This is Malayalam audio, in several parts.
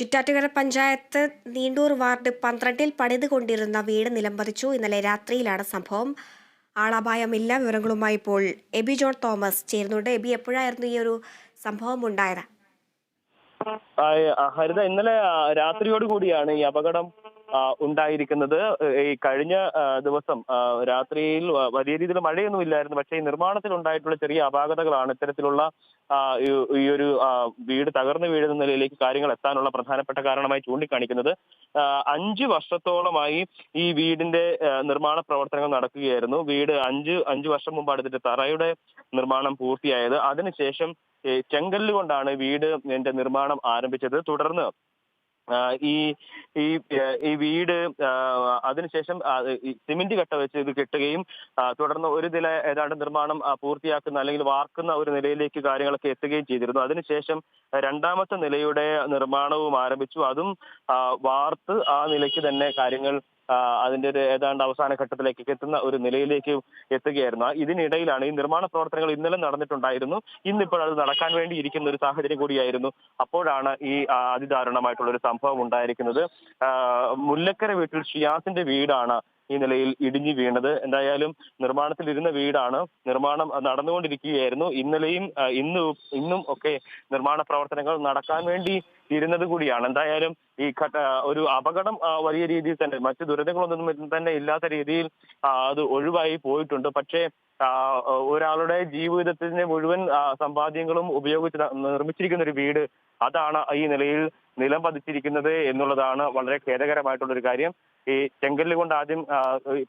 ചിറ്റാറ്റുകര പഞ്ചായത്ത് നീണ്ടൂർ വാർഡ് പന്ത്രണ്ടിൽ പണിതുകൊണ്ടിരുന്ന വീട് നിലംപതിച്ചു. ഇന്നലെ രാത്രിയിലാണ് സംഭവം. ആളപായമില്ല. വിവരങ്ങളുമായി ഇപ്പോൾ എബി ജോൺ തോമസ് ചേരുന്നുണ്ട്. എബി എപ്പോഴായിരുന്നു ഈ ഒരു സംഭവം ഉണ്ടായത്? ഹരിത ഇന്നലെ രാത്രിയോട് കൂടിയാണ് ഈ അപകടം ഉണ്ടായിരിക്കുന്നത്. ഈ കഴിഞ്ഞ ദിവസം രാത്രിയിൽ വലിയ രീതിയിൽ മഴയൊന്നും ഇല്ലായിരുന്നു. പക്ഷേ ഈ നിർമ്മാണത്തിൽ ഉണ്ടായിട്ടുള്ള ചെറിയ അപാകതകളാണ് ഇത്തരത്തിലുള്ള ഈ- ഒരു വീട് തകർന്നു വീഴുന്ന നിലയിലേക്ക് കാര്യങ്ങൾ എത്താനുള്ള പ്രധാനപ്പെട്ട കാരണമായി ചൂണ്ടിക്കാണിക്കുന്നത്. അഞ്ച് വർഷത്തോളമായി ഈ വീടിന്റെ നിർമ്മാണ പ്രവർത്തനങ്ങൾ നടക്കുകയായിരുന്നു. വീട് അഞ്ച് അഞ്ച് വർഷം മുമ്പാണ് ഇതിന്റെ തറയുടെ നിർമ്മാണം പൂർത്തിയായത്. അതിനുശേഷം ചെങ്കല്ല് കൊണ്ടാണ് വീട് എന്റെ നിർമ്മാണം ആരംഭിച്ചത്. തുടർന്ന് ഈ ഈ ഈ വീട് അതിനുശേഷം സിമെന്റ് കട്ട വെച്ച് ഇത് കെട്ടുകയും തുടർന്ന് ഒരു നില ഏതാണ്ട് നിർമ്മാണം പൂർത്തിയാക്കുന്ന അല്ലെങ്കിൽ വാർക്കുന്ന ഒരു നിലയിലേക്ക് കാര്യങ്ങളൊക്കെ എത്തുകയും ചെയ്തിരുന്നു. അതിനുശേഷം രണ്ടാമത്തെ നിലയുടെ നിർമ്മാണവും ആരംഭിച്ചു. അതും വാർത്ത് ആ നിലയ്ക്ക് തന്നെ കാര്യങ്ങൾ അതിന്റെ ഒരു ഏതാണ്ട് അവസാന ഘട്ടത്തിലേക്ക് എത്തുന്ന ഒരു നിലയിലേക്ക് എത്തുകയായിരുന്നു. ഇതിനിടയിലാണ് ഈ നിർമ്മാണ പ്രവർത്തനങ്ങൾ ഇന്നലെ നടന്നിട്ടുണ്ടായിരുന്നു. ഇന്നിപ്പോൾ അത് നടക്കാൻ വേണ്ടി ഇരിക്കുന്ന ഒരു സാഹചര്യം കൂടിയായിരുന്നു. അപ്പോഴാണ് ഈ അതിദാരുണമായിട്ടുള്ള ഒരു സംഭവം ഉണ്ടായിരിക്കുന്നത്. മുല്ലക്കര വീട്ടിൽ ഷിയാസിന്റെ വീടാണ് ഈ നിലയിൽ ഇടിഞ്ഞു വീണത്. എന്തായാലും നിർമ്മാണത്തിലിരുന്ന വീടാണ്. നിർമ്മാണം നടന്നുകൊണ്ടിരിക്കുകയായിരുന്നു. ഇന്നലെയും ഇന്ന് ഇന്നും ഒക്കെ നിർമ്മാണ പ്രവർത്തനങ്ങൾ നടക്കാൻ വേണ്ടി ഇരുന്നത് കൂടിയാണ്. എന്തായാലും ഈ ഒരു അപകടം വലിയ രീതിയിൽ തന്നെ മറ്റു ദുരിതങ്ങളൊന്നും തന്നെ ഇല്ലാത്ത രീതിയിൽ അത് ഒഴിവായി പോയിട്ടുണ്ട്. പക്ഷേ ഒരാളുടെ ജീവിതത്തിന്റെ മുഴുവൻ സമ്പാദ്യങ്ങളും ഉപയോഗിച്ച് നിർമ്മിച്ചിരിക്കുന്ന ഒരു വീട് അതാണ് ഈ നിലയിൽ നിലം പതിച്ചിരിക്കുന്നത് എന്നുള്ളതാണ് വളരെ ഖേദകരമായിട്ടുള്ള ഒരു കാര്യം. ഈ ചെങ്കല്ല് കൊണ്ട് ആദ്യം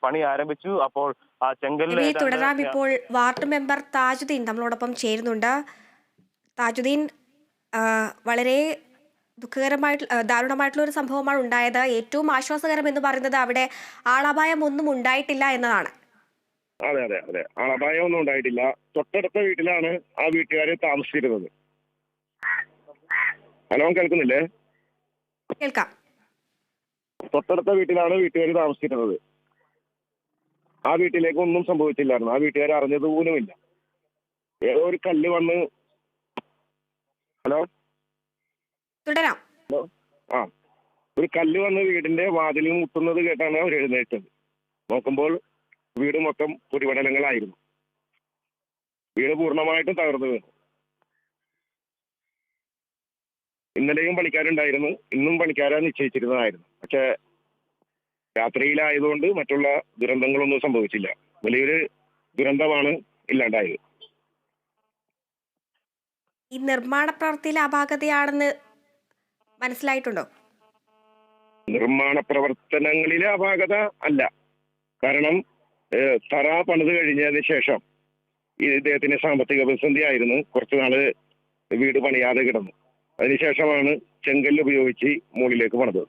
പണി ആരംഭിച്ചു. അപ്പോൾ ആ ചെങ്കല്ല് തുടരാം. ഇപ്പോൾ വാർഡ് മെമ്പർ താജുദ്ദീൻ നമ്മളോടൊപ്പം ചേരുന്നുണ്ട്. താജുദ്ദീൻ വളരെ ദുഃഖകരമായിട്ട് ദാരുണമായിട്ടുള്ള ഒരു സംഭവമാണ് ഉണ്ടായത്. ഏറ്റവും ആശ്വാസകരം എന്ന് പറയുന്നത് അവിടെ ആളപായം ഒന്നും ഉണ്ടായിട്ടില്ല എന്നതാണ്. അതെ അതെ അതെ. ആളപായം ഒന്നും ഉണ്ടായിട്ടില്ല. തൊട്ടടുത്ത വീട്ടിലാണ് ആ വീട്ടുകാരെ താമസിച്ചിരുന്നത്. ഹലോ കേൾക്കുന്നില്ലേ? കേൾക്കാം. തൊട്ടടുത്ത വീട്ടിലാണ് വീട്ടുകാർ താമസിക്കുന്നത്. ആ വീട്ടിലേക്ക് ഒന്നും സംഭവിച്ചില്ലായിരുന്നു. ആ വീട്ടുകാർ അറിഞ്ഞത് പോലുമില്ല. ഏതോ ഒരു കല്ല് വന്ന് ഹലോ? തുടരാം. ആ. ഒരു കല്ല് വന്ന് വീടിന്റെ വാതിലിൽ മുട്ടുന്നത് കേട്ടാണ് അവർ എഴുന്നേറ്റത്. നോക്കുമ്പോൾ വീട് മൊത്തം പൊടിപടലങ്ങളായിരുന്നു. വീട് പൂർണമായിട്ടും തകർന്നു വീണു. ഇന്നലെയും പണിക്കാരുണ്ടായിരുന്നു ഇന്നും പണിക്കാരെ നിശ്ചയിച്ചിരുന്നതായിരുന്നു. പക്ഷെ രാത്രിയിലായതുകൊണ്ട് മറ്റുള്ള ദുരന്തങ്ങളൊന്നും സംഭവിച്ചില്ല. വലിയൊരു ദുരന്തമാണ് ഇല്ലാണ്ടായത്. ഈ നിർമ്മാണ പ്രവൃത്തിയിൽ അപാകതയാണെന്ന് മനസ്സിലായിട്ടുണ്ടോ? നിർമ്മാണ പ്രവർത്തനങ്ങളിലെ അപാകത അല്ല. കാരണം തറ പണിത് കഴിഞ്ഞതിന് ശേഷം ഇദ്ദേഹത്തിന് സാമ്പത്തിക പ്രതിസന്ധി ആയിരുന്നു കുറച്ചു നാൾ വീട് പണിയാതെ കിടന്നു. അതിനുശേഷമാണ് ചെങ്കല്ല് ഉപയോഗിച്ച് മുകളിലേക്ക് പണിത്.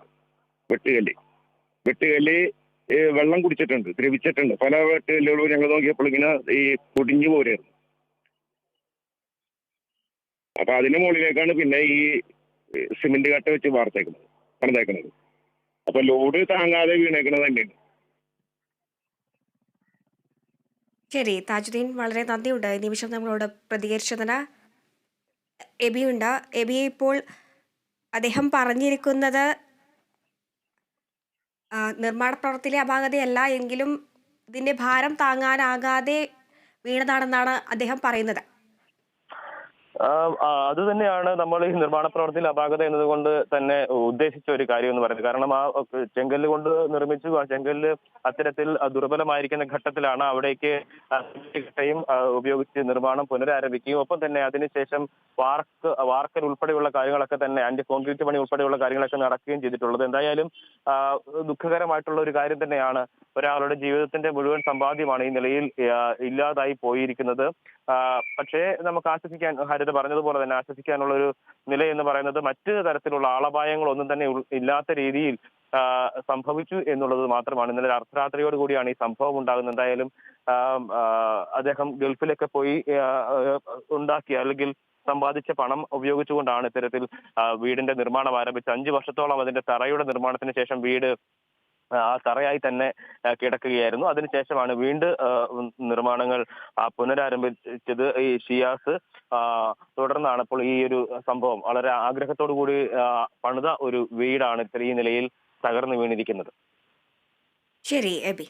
വെട്ടുകല്ല്. വെട്ടുകല്ല് വെള്ളം കുടിച്ചിട്ടുണ്ട് ദ്രവിച്ചിട്ടുണ്ട്. പല വെട്ടുകല്ലുകളും ഞങ്ങൾ നോക്കിയപ്പോൾ ഇങ്ങനെ ഈ പൊടിഞ്ഞു പോരായിരുന്നു. അപ്പൊ അതിന് മുകളിലേക്കാണ് പിന്നെ ഈ സിമെന്റ് കട്ട വെച്ച് വാർത്തേക്കുന്നത് പണിതേക്കുന്നത്. അപ്പൊ ലോഡ് താങ്ങാതെ വീണേക്കുന്നത് തന്നെയാണ്. ശരി താജുദ്ദീൻ വളരെ നന്ദിയുണ്ട്. നിമിഷം നമ്മളോട് പ്രതികരിച്ചതിന് എബിയുണ്ട്. എബി ഇപ്പോൾ അദ്ദേഹം പറഞ്ഞിരിക്കുന്നത് നിർമ്മാണ പ്രവർത്തിയിലെ അപാകതയല്ല എങ്കിലും ഇതിന്റെ ഭാരം താങ്ങാനാകാതെ വീണതാണെന്നാണ് അദ്ദേഹം പറയുന്നത്. അത് തന്നെയാണ് നമ്മൾ ഈ നിർമ്മാണ പ്രവർത്തിയിൽ അപാകത എന്നതുകൊണ്ട് തന്നെ ഉദ്ദേശിച്ച ഒരു കാര്യം എന്ന് പറയുന്നത്. കാരണം ആ ചെങ്കല്ല് കൊണ്ട് നിർമ്മിച്ചു ആ ചെങ്കല്ല് അത്തരത്തിൽ ദുർബലമായിരിക്കുന്ന ഘട്ടത്തിലാണ് അവിടേക്ക് കട്ടയും ഉപയോഗിച്ച് നിർമ്മാണം പുനരാരംഭിക്കുകയും. ഒപ്പം തന്നെ അതിനുശേഷം വാർക്ക് വാർക്കൽ ഉൾപ്പെടെയുള്ള കാര്യങ്ങളൊക്കെ തന്നെ ആന്റി കോൺക്രീറ്റ് പണി ഉൾപ്പെടെയുള്ള കാര്യങ്ങളൊക്കെ നടക്കുകയും ചെയ്തിട്ടുള്ളത്. എന്തായാലും ദുഃഖകരമായിട്ടുള്ള ഒരു കാര്യം തന്നെയാണ് ഒരാളുടെ ജീവിതത്തിന്റെ മുഴുവൻ സമ്പാദ്യമാണ് ഈ നിലയിൽ ഇല്ലാതായി പോയിരിക്കുന്നത്. പക്ഷേ നമുക്ക് ആശ്വസിക്കാൻ ഹരിത പറഞ്ഞതുപോലെ തന്നെ ആശ്വസിക്കാനുള്ള ഒരു നില എന്ന് പറയുന്നത് മറ്റ് തരത്തിലുള്ള ആളപായങ്ങളൊന്നും തന്നെ ഇല്ലാത്ത രീതിയിൽ സംഭവിച്ചു എന്നുള്ളത് മാത്രമാണ്. ഇന്നലെ അർദ്ധരാത്രിയോട് കൂടിയാണ് ഈ സംഭവം ഉണ്ടാകുന്നത്. എന്തായാലും അദ്ദേഹം ഗൾഫിലൊക്കെ പോയി ഉണ്ടാക്കിയ അല്ലെങ്കിൽ സമ്പാദിച്ച പണം ഉപയോഗിച്ചുകൊണ്ടാണ് ഇത്തരത്തിൽ വീടിന്റെ നിർമ്മാണം ആരംഭിച്ചത്. അഞ്ചു വർഷത്തോളം അതിന്റെ തറയുടെ നിർമ്മാണത്തിന് ശേഷം വീട് ആ തറയായി തന്നെ കിടക്കുകയായിരുന്നു. അതിനുശേഷമാണ് വീണ്ടും നിർമ്മാണങ്ങൾ പുനരാരംഭിച്ചത്. ഈ ഷിയാസ് തുടർന്നാണ് ഇപ്പോൾ ഈ ഒരു സംഭവം. വളരെ ആഗ്രഹത്തോടു കൂടി പണിത ഒരു വീടാണ് ഇത്ര ഈ നിലയിൽ തകർന്നു വീണിരിക്കുന്നത്. ശരി എബി.